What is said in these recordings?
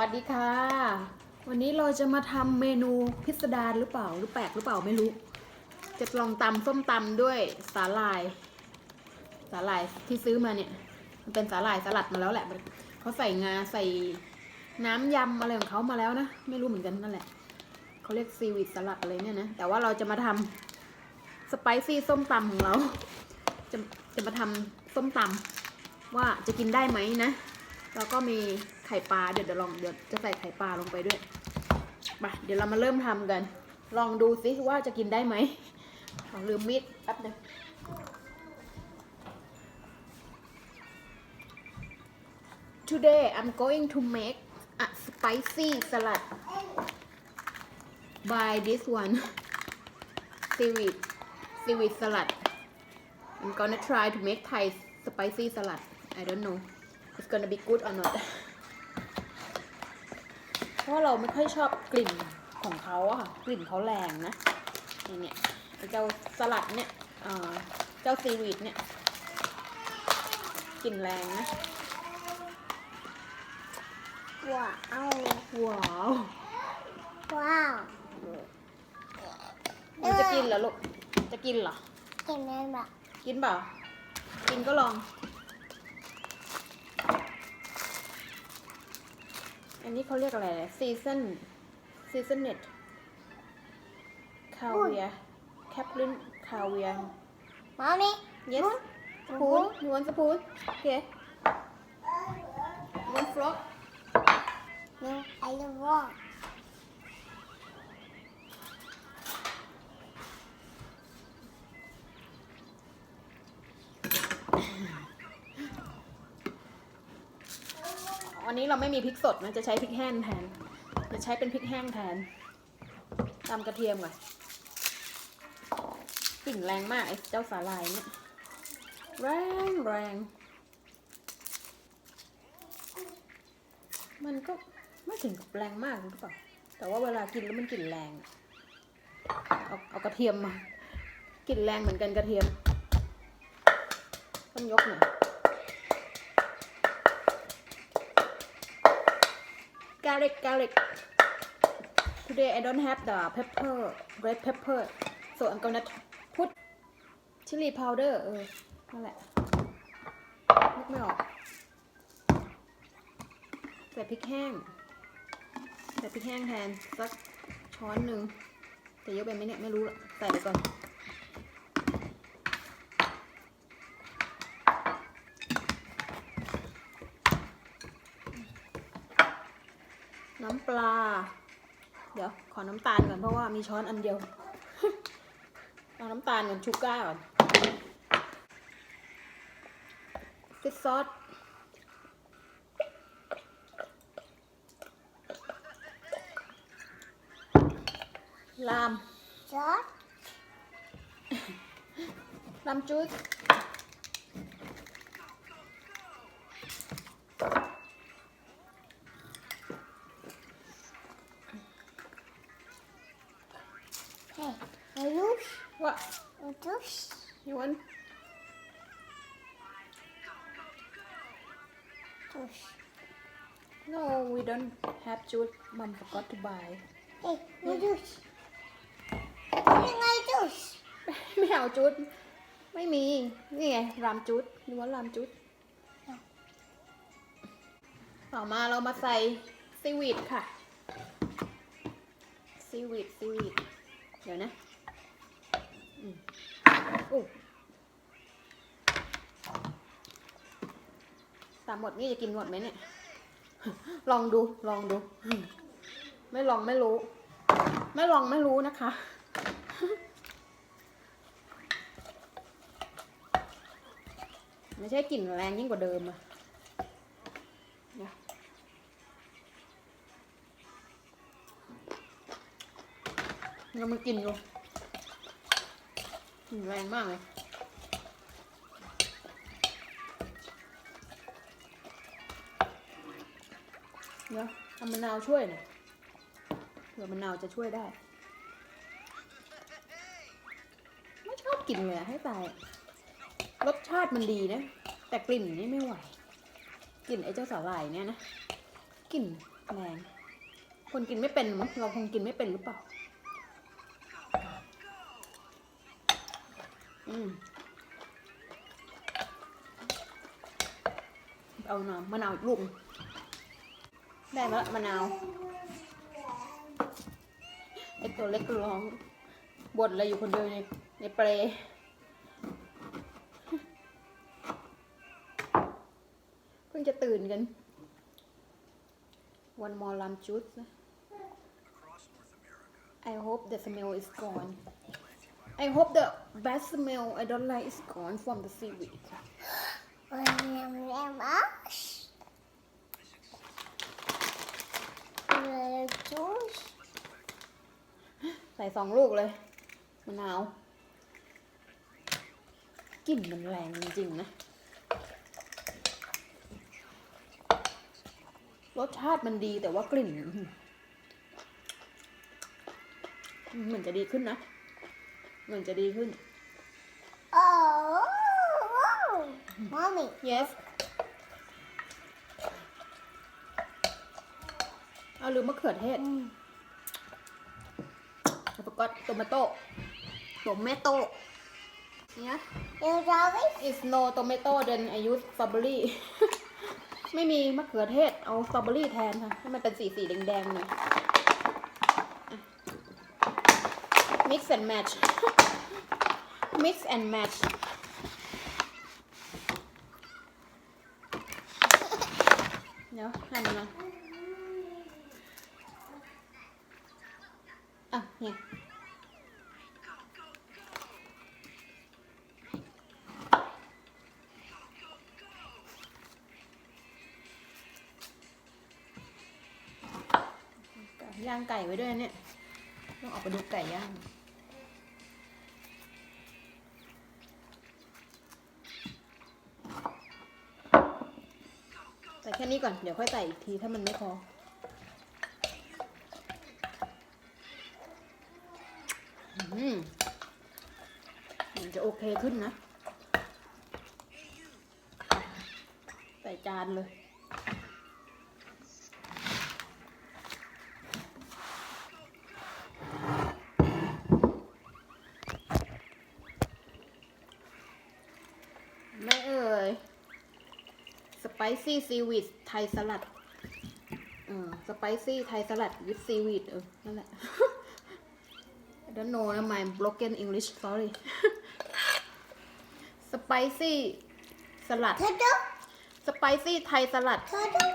วัสดีค่ะ วันนี้เราจะมาทำเมนูพิสดารหรือเปล่าหรือแปลกหรือเปล่าไม่รู้ จะลองตำส้มตำด้วยสาหร่าย สาหร่ายที่ซื้อมาเนี่ย มันเป็นสาหร่ายสลัดมาแล้วแหละเขาใส่งาใส่น้ำยำอะไรของเขามาแล้วนะ ไม่รู้เหมือนกันนั่นแหละเขาเรียกซีวิตสลัดอะไรเนี่ยนะแต่ว่าเราจะมาทำสไปซี่ส้มตำของเรา จะจะมาทำส้มตำว่าจะกินได้ไหมนะ แล้วก็มีไข่ปลาเดี๋ยวเดี๋ยวลองเดี๋ยวจะใส่ไข่ปลาลงไปด้วยไปเดี๋ยวเรามาเริ่มทำกัน ลองดูซิว่าจะกินได้ไหมขอลืมมีดแป๊บหนึง Today I'm going to make a spicy salad by this one seaweed seaweed salad I'm gonna try to make Thai spicy salad I don't know it's gonna be good or not เพราะเราไม่ค่อยชอบกลิ่นของเขาอะค่ะ กลิ่นเขาแรงนะนี่เนี่ยไอ้เจ้าสลัดเนี่ยเอ่อเจ้าซีวีดเนี่ยกลิ่นแรงนะ ว้าวว้าวว้าวมันจะกินเหรอลูก จะกินเหรอ กินได้แบบกินเปล่า กินก็ลอง นนี้เขาเรียกอะไรซีซันซีซันเน็ตคาเวียแคปลินคาเวียมามี่ yes spoon you want spoon okay one frog no I don't want นนี้เราไม่มีพริกสดนะจะใช้พริกแห้งแทน จะใช้เป็นพริกแห้งแทนตำกระเทียมก่อนกลิ่นแรงมากไอ้เจ้าสาลายเนี่ยแรงแรงมันก็ไม่ถึงกับแรงมากหรือเปล่าแต่ว่าเวลากินแล้วมันกลิ่นแรงเอาเอากระเทียมมากลิ่นแรงเหมือนกันกระเทียมต้องยกหน่อย garlic garlic today I don't have the pepper red pepper so I'm gonna put chili powder เออนั่นแหละนึกไม่ออกใส่พริกแห้งใส่พริกแห้งแทนสักช้อนหนึ่งแต่เยอะไปไหมเนี่ยไม่รู้ละใส่ไปก่อน น้ำปลา เดี๋ยวขอน้ำตาลก่อนเพราะว่ามีช้อนอันเดียว เอาน้ำตาลก่อนชูก้าก่อนฟิชซอสลามซอสลามจุด no we don't have juice mom forgot to buy เฮ้ยมาลูชยังไงลูชไม่เอาจุด ไม่มี นี่ไงรามจุดนี่ว่ารามจุด ต่อมาเรามาใส่ซีวีดค่ะ ซีวีดซีวีดเดี๋ยวนะอืมอู้ ตามหมดนี่จะกินหมดไหมเนี่ย ลองดู ลองดู ไม่ลองไม่รู้ ไม่ลองไม่รู้นะคะ ไม่ใช่กลิ่นแรงยิ่งกว่าเดิมอะเดี๋ยวยังมันกลิ่นอยู่กลิ่นแรงมากเลย เดี๋ยวทำมะนาวช่วยหน่อยเผื่อมะนาวจะช่วยได้ ไม่ชอบกลิ่นเลยให้ตายรสชาติมันดีนะ แต่กลิ่นนี่ไม่ไหว กลิ่นไอ้เจ้าสาหร่ายเนี่ยนะกลิ่นแรงคนกินไม่เป็นมั้งเราคงกินไม่เป็นหรือเปล่า อืมเอาหน่อมะนาวอีกลูก ได้มาละมะนาวไอตัวเล็กร้องบ่นอะไรอยู่คนเดียวในในเปรเพิ่งจะตื่นกัน One more lamb juice นะ I hope the smell is gone I hope the bad smell I don't like is gone from the seaweed Lemmas. Juice. ใส่สองลูกเลยมะนาวกลิ่นมันแรงจริงๆนะ รสชาติมันดีแต่ว่ากลิ่นอื้อหือเหมือนจะดีขึ้นนะ เหมือนจะดีขึ้น Oh, wow. Mommy. yes เอาลืมมะเขือเทศ Mm. แล้วก็โตมาโต้โตเมโต้เนี่ย You sorry? is no tomato then I use strawberry ไม่มีมะเขือเทศ เอาสตรอเบอรี่แทนค่ะ ให้มันเป็นสีสีแดงๆหน่อยอะ mix and match mix and match เดี๋ยวให้มันนะอะ เนี่ยย่างไก่ไว้ด้วยเนี่ย ต้องออกไปดูไก่ย่างใส่แค่นี้ก่อน เดี๋ยวค่อยใส่อีกทีถ้ามันไม่พอม มันจะโอเคขึ้นนะ ใส่จานเลย ไม่เอ่ย สไปซี่ซีวิดไทยสลัดเออสไปซี่ไทยสลัด with seaweed เออ นั่นแหละ I don't know my broken English sorry ไปซี่สลัด Turtle. สไปซี่ไทยสลัด Turtle.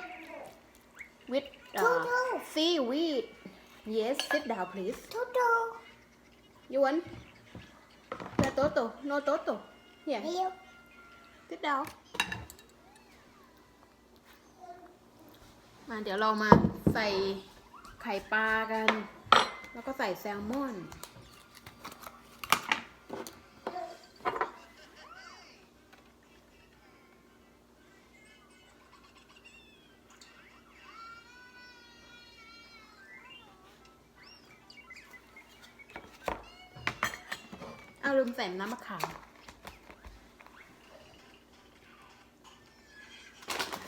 with uh, Turtle. seaweed yes sit down please Turtle. you want the toto no toto here Here. sit down มาเดี๋ยวเรามาใส่ไข่ปลากัน แล้วก็ใส่แซลมอน ใส่น้ำมะขาม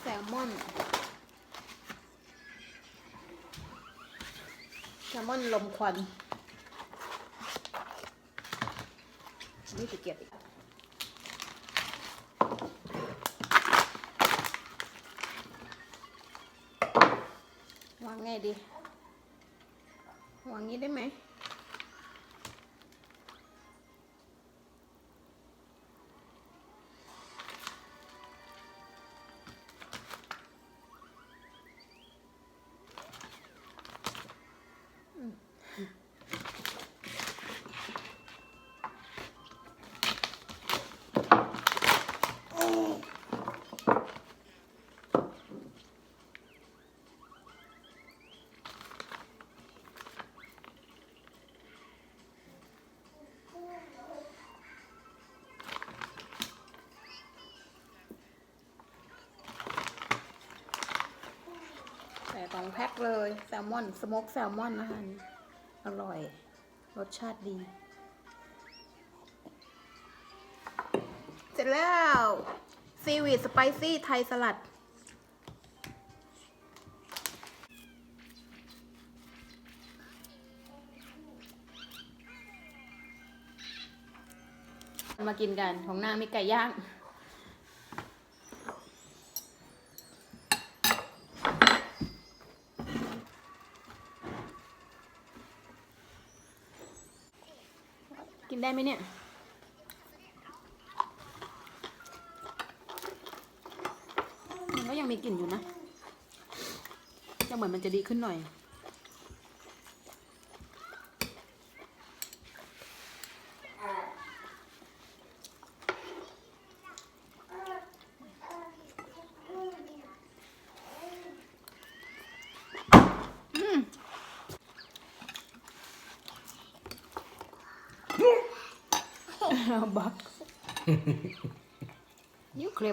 แซลมอนแซลมอนลมควันนี่ตะเกียบอีกวางไงดี วางงี้ได้ไหม แพ็คเลยแซลมอนสโมกแซลมอนนะคะอร่อย รสชาติดี เสร็จแล้วซีวีดสไปซี่ไทยสลัด มากินกันของนางมีไก่ย่าง กินได้ไหมเนี่ย มันก็ยังมีกลิ่นอยู่นะจะเหมือนมันจะดีขึ้นหน่อย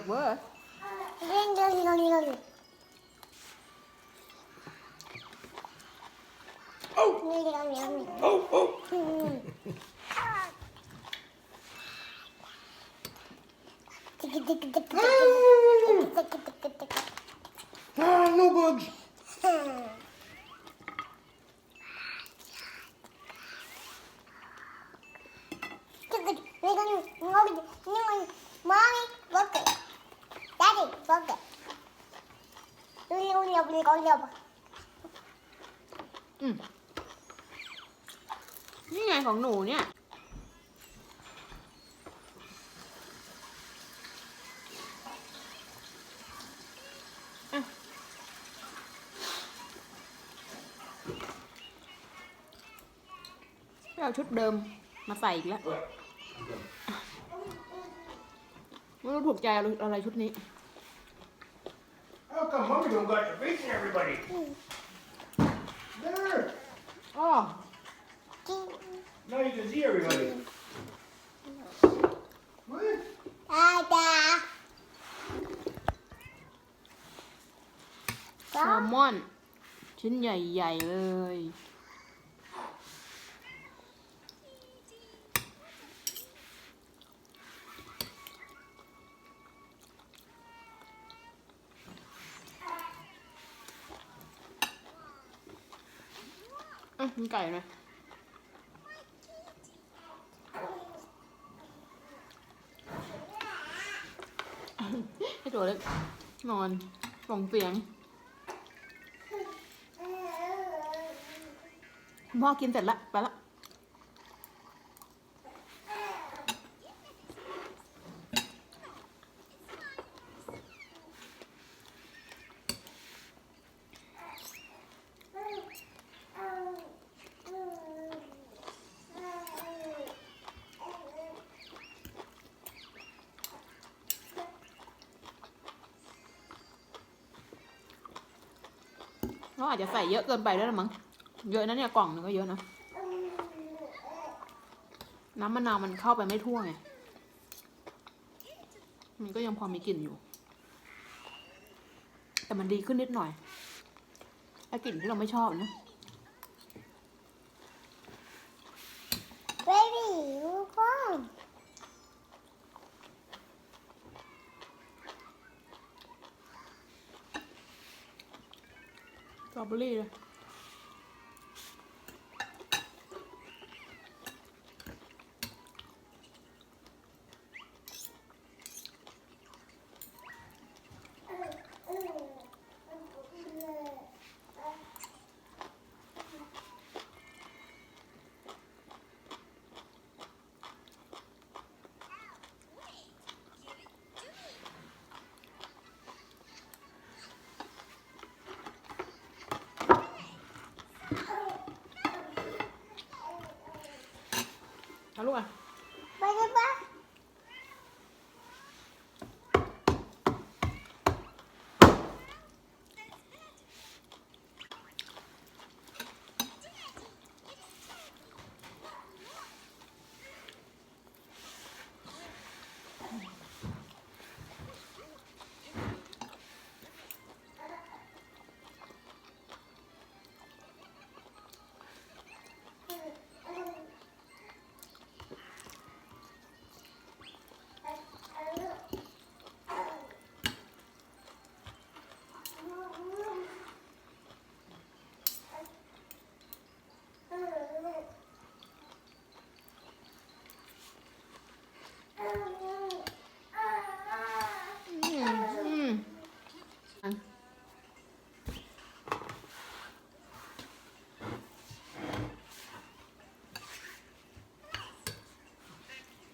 worth. Oh! Oh! Oh! no bugs! ring, ring, ring, ring. อืมนี่ไงของหนูเนี่ยอะไปเอาชุดเดิมมาใส่อีกแล้ว ไม่รู้ถูกใจอะไรชุดนี้ How come mommy don't got the facing everybody? There. อ๋อ Now you can see everybody. What? Ada. แซลมอนชิ้นใหญ่ ๆ เลย อืมมีไก่ไหมให้ตัวเล็กนอนส่งเสียงพ่อกินเสร็จละไปละเขาอา จจะใส่เยอะเกินไปด้วยละมั้ง เยอะนะเนี่ยกล่องหนึงก็เยอะนะ น้ำมะนาวมันเข้าไปไม่ทั่วไง มันก็ยังพอมีกลิ่นอยู่ แต่มันดีขึ้นนิดหน่อยไอ้กลิ่นที่เราไม่ชอบนะ 不累了。 เอาลูกอะ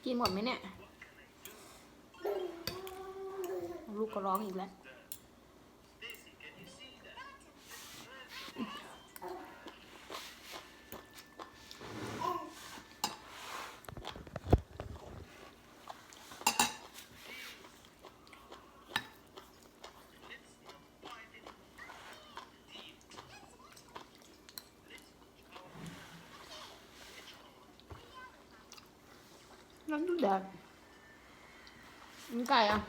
กินหมดไหมเนี่ย ลูกก็ร้องอีกแล้ว น้ำดูแดดมันไก่อะ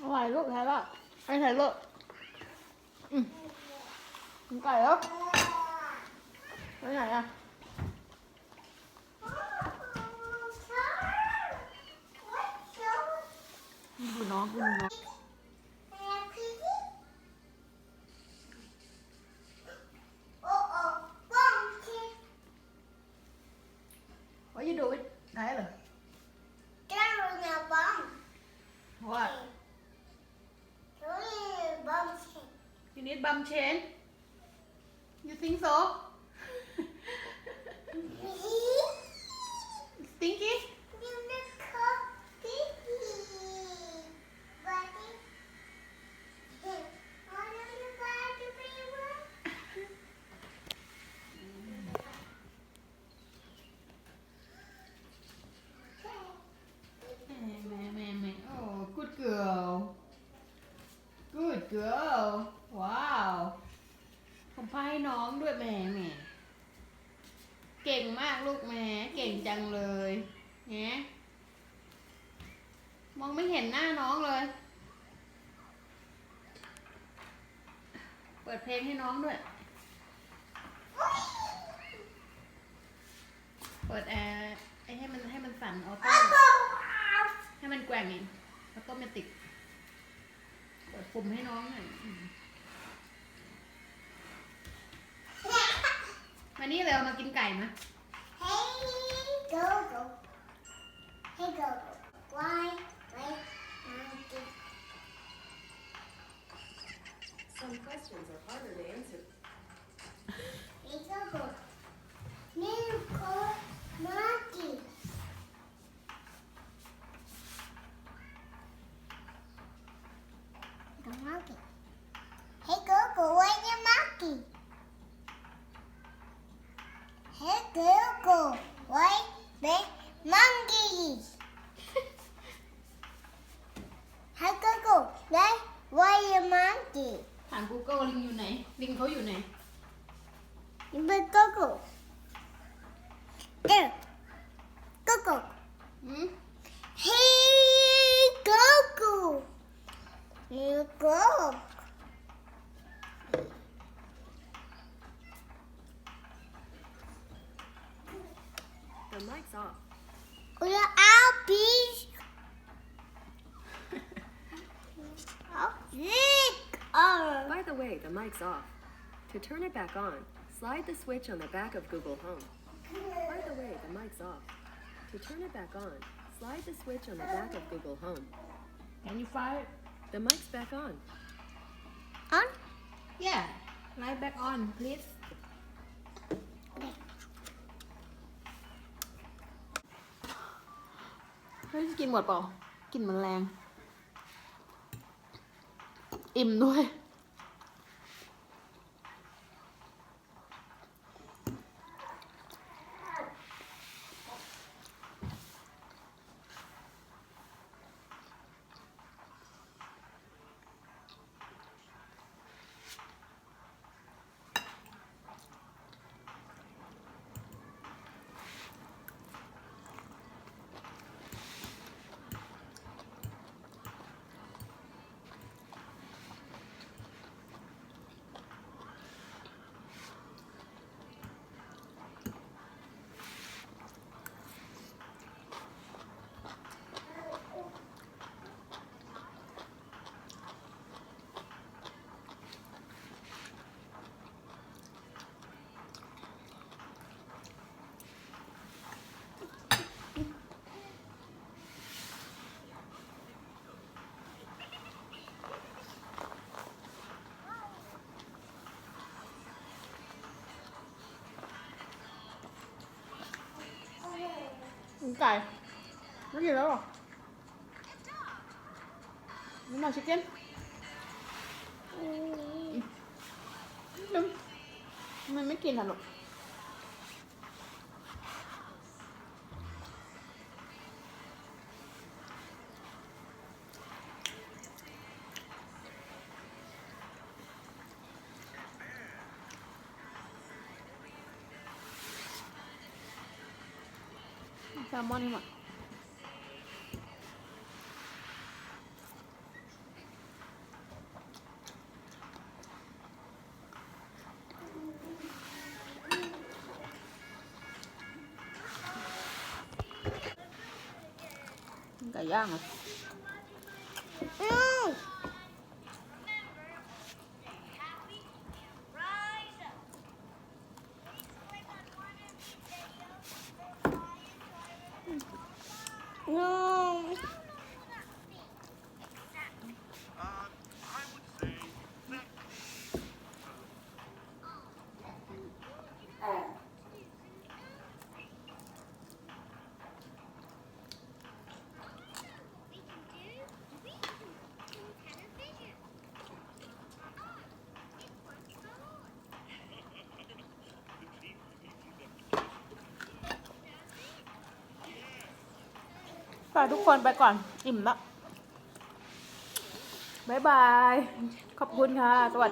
อร่อยลูกแท้ละไอ้ไถ่ลูกอืมมันไก่แล้วไปไหนอะ You need bum chain You think so? Stinky. Oh good girl Good girl Wow ผมพาให้น้องด้วยแม่แม่เก่งมากลูกแม่เก่งจังเลยแหมมองไม่เห็นหน้าน้องเลย เปิดเพลงให้น้องด้วย เปิดแอร์ให้มันให้มันสั่นออโต้ให้มันแกว่งเองออโตเมติกเปิดปุ่มให้น้องหน่อย มมานี่เร็วมากินไก่มะ Hey go go. Hey go go. Why? Wait. Monkey. Some questions are harder to answer. Hey go go. New call monkey. The monkey. Hey go go. Where's the monkey? Go go. Why the monkey? Hey go go. Đấy, why the monkey? ถาม Google ลิงอยู่ไหน ลิงเขาอยู่ไหน But go go. There. Go go. อืม Hey go go. You go. Off. Well, I'll be. I'll. Oh. By the way, the mic's off. To turn it back on, slide the switch on the back of Google Home. By the way, the mic's off. To turn it back on, slide the switch on the back of Google Home. Can you fire The mic's back on. On? Yeah light back on please กินหมดเปล่า กินมันแรง อิ่มด้วย ไก่ไม่กินแล้วหรอนี่มาชิคเก้นมันไมไม่กินอะลูก แซลมอนนี่หมดไก่ย่างอะ อืม อืม ฝาทุกคนไปก่อน อิ่มละบ๊ายบาย ขอบคุณค่ะ สวัสดี